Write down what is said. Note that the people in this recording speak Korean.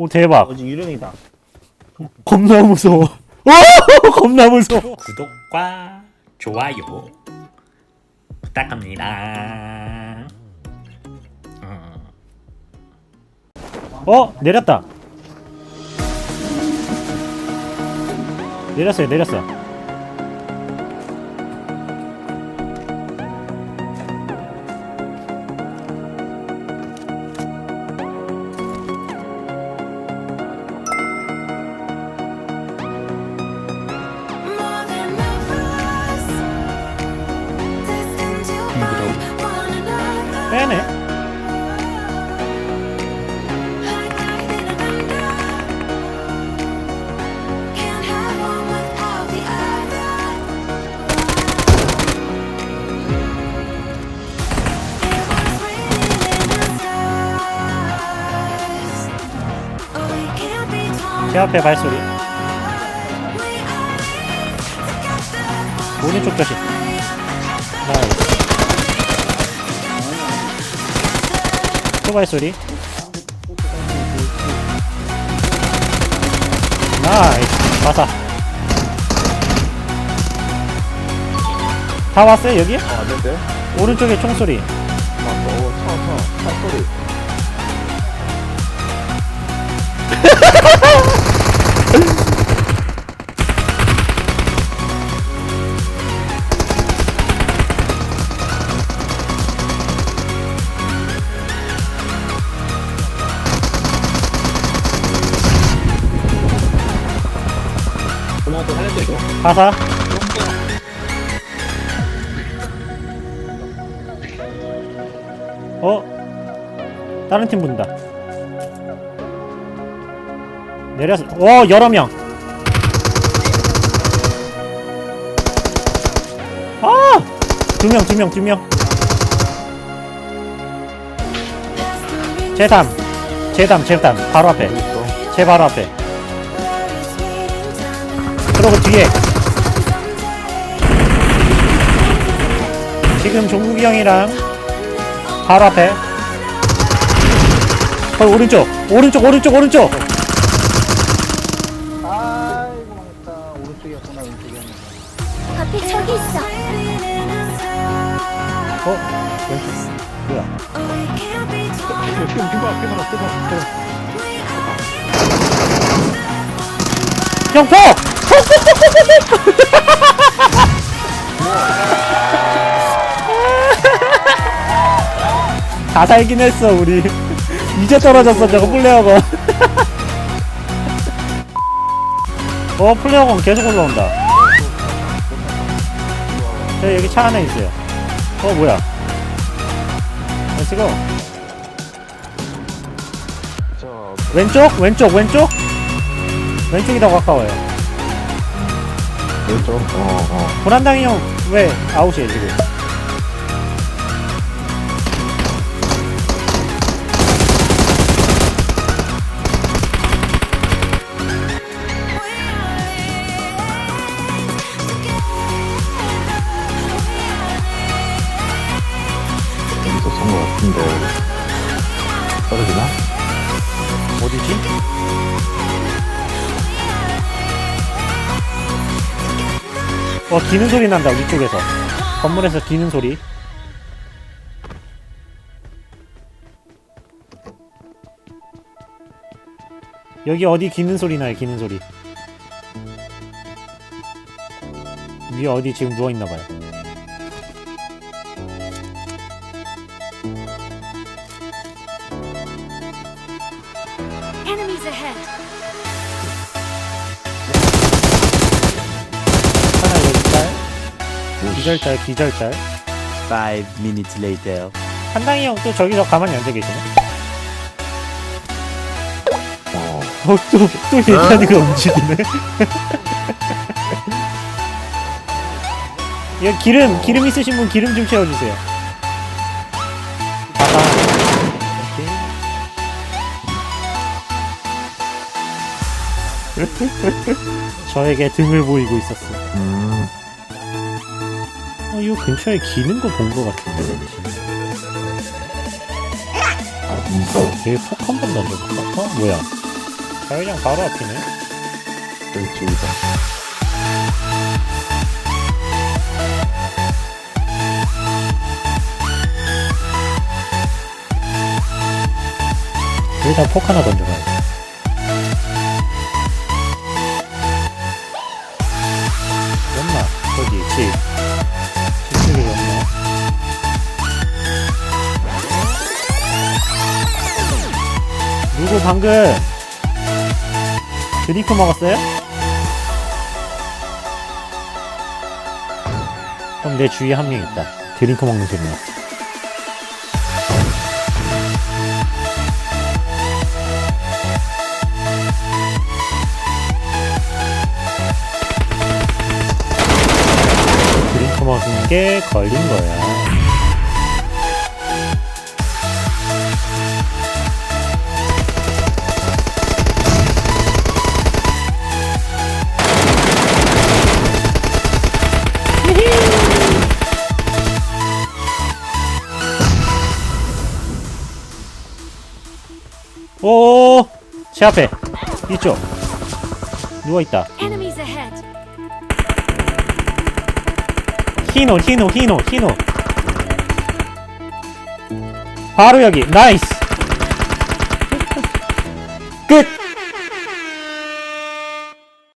오 대박 어지 유령이다. 겁나 무서워 오 겁나 무서워 구독과 좋아요 부탁합니다. 음. 어 내렸다 내렸어요 내렸어 제 앞에 발소리. 오른쪽 조심 나이스 또 발소리 나이스 마사 다 왔어요 여기? 아, 안? 오른쪽에 총소리 맞다. 어, 차, 차, 차 소리. 가사 어? 다른 팀 분다 내려서 오 여러 명 아! 두 명, 두 명, 두 명. 제담, 제담, 제담. 바로 앞에. 제 바로 앞에. 그러고 뒤에. 지금 종국이 형이랑 바로 앞에. 거기 오른쪽, 오른쪽, 오른쪽, 오른쪽. 아이고, 망했다. 오른쪽이었구나, 왼쪽이었나. 앞에 저기 있어. 어? 왼쪽. 뭐야? 지금, 지금, 봐, 지금, 봐, 지금. 형, 폭! 다 살긴 했어, 우리. 이제 떨어졌어, 저거 플레어건. 어, 플레어건 계속 올라온다. 저 여기 차 안에 있어요. 어, 뭐야. 렛츠고. 자, 왼쪽? 왼쪽? 왼쪽? 왼쪽이 더 가까워요. 왼쪽. 어, 어. 불안당이 형 왜 아웃이에요 지금? 같은데. 떨어지나? 어디지? 어 기는 소리 난다 위쪽에서 건물에서 기는 소리 여기 어디 기는 소리 나요 기는 소리 위에 어디 지금 누워있나봐요 기짤 기절짤 기절짤 Five minutes later. 한당이 형 또 저기서 가만히 앉아 계시네 어. 어, 또, 또 얘기하니까 움직이네. 여기 기름, 기름 있으신 분 기름 좀 채워주세요. 오케이. 저에게 등을 보이고 있었어. 음. 어, 이거 근처에 기는 거 본 거 같은데, 왠지. 얘폭 한 번 던져볼까? 어? 뭐야? 자회장 바로 앞이네. 왼쪽이다. 일단 폭 하나 던져봐야 돼. 연마, 거기, 집. 집 누구 방금 드링크 먹었어요? 그럼 내 주위에 한 명 있다. 드링크 먹는 소리 났어. 드링크 먹은 게 걸린 거야. 오, 제 앞에 이쪽 누워 있다. 히노, 히노, 히노, 히노. 바로 여기, 나이스. 끝.